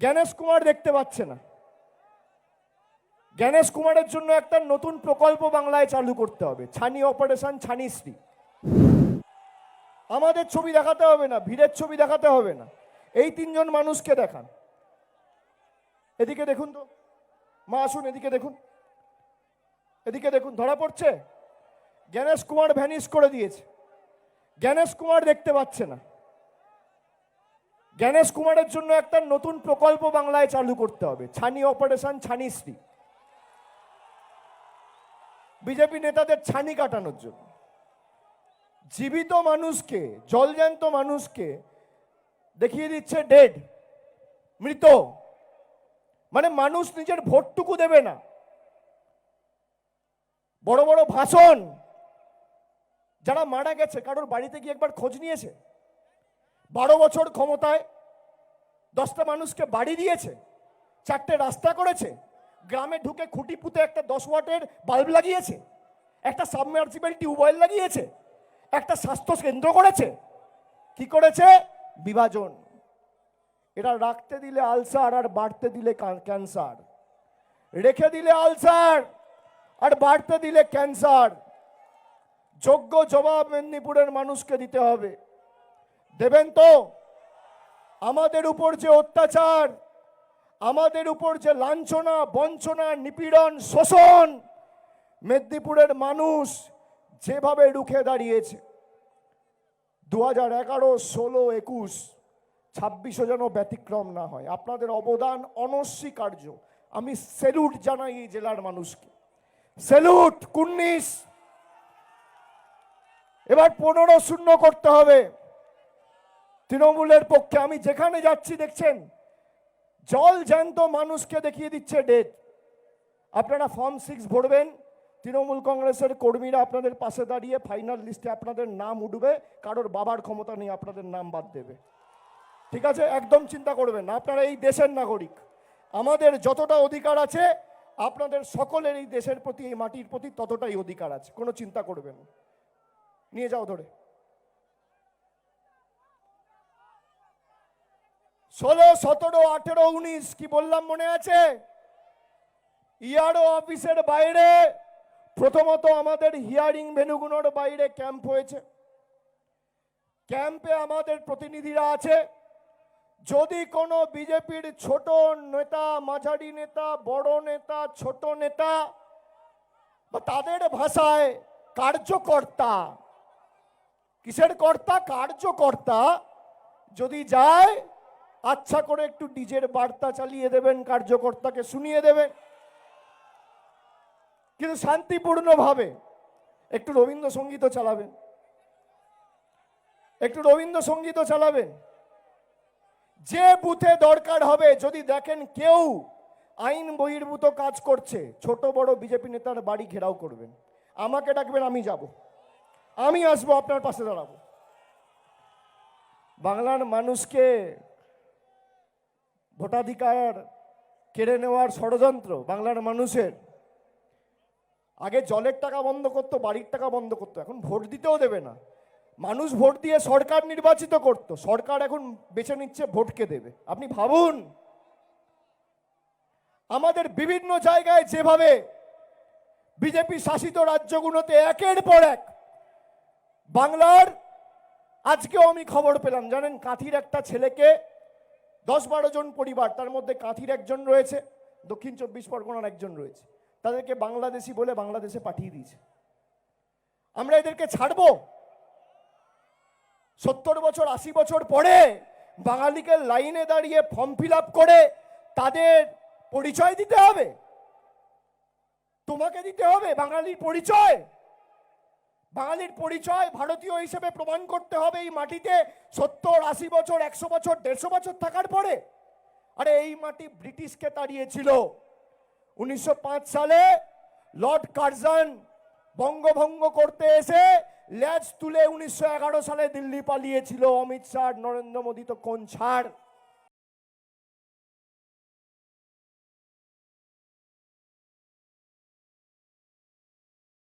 জ্ঞানেশ কুমার দেখতে পাচ্ছে না। জ্ঞানেশ কুমারের জন্য একটা নতুন প্রকল্প বাংলায় চালু করতে হবে। ছানি অপারেশন, ছানি ছানিশ্রী আমাদের ছবি দেখাতে হবে না, ভিড়ের ছবি দেখাতে হবে না। এই তিনজন মানুষকে দেখান। এদিকে দেখুন তো। মা, আসুন এদিকে দেখুন। এদিকে দেখুন, ধরা পড়ছে? জ্ঞানেশ কুমার ভ্যানিশ করে দিয়েছে। জ্ঞানেশ কুমার দেখতে পাচ্ছে না। জ্ঞানেশ কুমারের জন্য একটা নতুন প্রকল্প বাংলায় চালু করতে হবে। ছানি অপারেশন ছানি ছানিশ্রী বিজেপি নেতাদের ছানি কাটানোর জন্য। জীবিত মানুষকে, জলজ্যান্ত মানুষকে দেখিয়ে দিচ্ছে ডেড মৃত। মানে মানুষ নিজের ভোটটুকু দেবে না। বড় বড় ভাষণ। যারা মারা গেছে, কারোর বাড়িতে গিয়ে একবার খোঁজ নিয়েছে? বারো বছর ক্ষমতায় দশটা মানুষকে বাড়ি দিয়েছে, চারটে রাস্তা করেছে, গ্রামে ঢুকে খুঁটি পুঁতে একটা দশ ওয়াটের বাল্ব লাগিয়েছে, একটা সাবমার্সিবল টিউবওয়েল লাগিয়েছে, একটা স্বাস্থ্য কেন্দ্র করেছে। কি করেছে? বিভাজন। এটা রাখতে দিলে আলসার আর বাড়তে দিলে ক্যান্সার। রেখে দিলে আলসার আর বাড়তে দিলে ক্যান্সার। যোগ্য জবাব মেদিনীপুরের মানুষকে দিতে হবে। দেবেন তো? আমাদের উপর যে অত্যাচার, আমাদের উপর যে লাঞ্ছনা, বঞ্চনা, নিপীড়ন, শোষণ, মেদিনীপুরের মানুষ যেভাবে রুখে দাঁড়িয়েছে দু হাজার এগারো, ষোলো, একুশ, ছাব্বিশও যেন ব্যতিক্রম না হয়। আপনাদের অবদান অনস্বীকার্য। আমি সেলুট জানাই এই জেলার মানুষকে। সেলুট কুন্নিস এবার পনেরো শূন্য করতে হবে। তৃণমূলের পক্ষে আমি যেখানে যাচ্ছি দেখছেন, জল জ্যান্ত মানুষকে দেখিয়ে দিচ্ছে ডেট। আপনারা ফর্ম সিক্স ভরবেন, তৃণমূল কংগ্রেসের কর্মীরা আপনাদের পাশে দাঁড়িয়ে ফাইনাল লিস্টে আপনাদের নাম উঠবে, কারোর বাবার ক্ষমতা নেই আপনাদের নাম বাদ দেবে। ঠিক আছে? একদম চিন্তা করবেন না, আপনারা এই দেশের নাগরিক। আমাদের যতটা অধিকার আছে, আপনাদের সকলের এই দেশের প্রতি, এই মাটির প্রতি ততটাই অধিকার আছে, কোনো চিন্তা করবেন। নিয়ে যাও ধরে। ষোলো, সতেরো, আঠেরো, উনিশ, কি বললাম মনে আছে? ইআরও অফিসের বাইরে, প্রথমত আমাদের হিয়ারিং ভেনুগুলোর বাইরে ক্যাম্প হয়েছে। ক্যাম্পে আমাদের প্রতিনিধিরা আছে। যদি কোনো বিজেপির ছোট নেতা, মাঝারি নেতা, বড় নেতা, ছোট নেতা, বা তাদের ভাষায় কার্যকর্তা, কিসের কর্তা? কার্যকর্তা যদি যায় আচ্ছা করে একটু ডিজের বার্তা চালিয়ে দেবেন, কার্যকর্তাকে শুনিয়ে দেবেন। কিন্তু শান্তিপূর্ণভাবে একটু রবীন্দ্রসঙ্গীতও চালাবেন। একটু রবীন্দ্রসঙ্গীতও চালাবেন। যে বুথে দরকার হবে, যদি দেখেন কেউ আইন বহির্ভূত কাজ করছে, ছোট, বড় বিজেপি নেতার বাড়ি ঘেরাও করবেন। আমাকে ডাকবেন, আমি যাব। আমি আসব, আপনার পাশে দাঁড়াবো। বাংলার মানুষকে ভোটাধিকার কেড়ে নেওয়ার ষড়যন্ত্র বাংলার মানুষের। আগে জলের টাকা বন্ধ করতো, বাড়ির টাকা বন্ধ করতো, এখন ভোট দিতেও দেবে না। মানুষ ভোট দিয়ে সরকার নির্বাচিত করত, সরকার এখন বেছে নিচ্ছে ভোটকে দেবে। আপনি ভাবুন, আমাদের বিভিন্ন জায়গায় যেভাবে বিজেপি শাসিত রাজ্যগুলোতে একের পর এক বাংলার, আজকেও আমি খবর পেলাম, জানেন, কাঁথির একটা ছেলেকে দশ বারো জন পরিবার, তার মধ্যে কাঁথির একজন রয়েছে, দক্ষিণ চব্বিশ পরগনার একজন রয়েছে। তাদেরকে বাংলাদেশি বলে বাংলাদেশে পাঠিয়ে দিয়েছে। আমরা এদেরকে ছাড়বো? সত্তর বছর, আশি বছর পরে বাঙালিকে লাইনে দাঁড়িয়ে ফর্ম ফিল করে তাদের পরিচয় দিতে হবে। তোমাকে দিতে হবে বাঙালির পরিচয়। বাঙালির পরিচয় ভারতীয় হিসেবে প্রমাণ করতে হবে এই মাটিতে সত্তর, আশি বছর, একশো বছর, দেড়শো বছর থাকার পরে। আরে এই মাটি ব্রিটিশকে তাড়িয়েছিল। উনিশশো পাঁচ সালে লর্ড কার্জন বঙ্গভঙ্গ করতে এসে ল্যাজ তুলে উনিশশো এগারো সালে দিল্লি পালিয়েছিল। অমিত শাহ, নরেন্দ্র মোদী তো কোন ছাড়?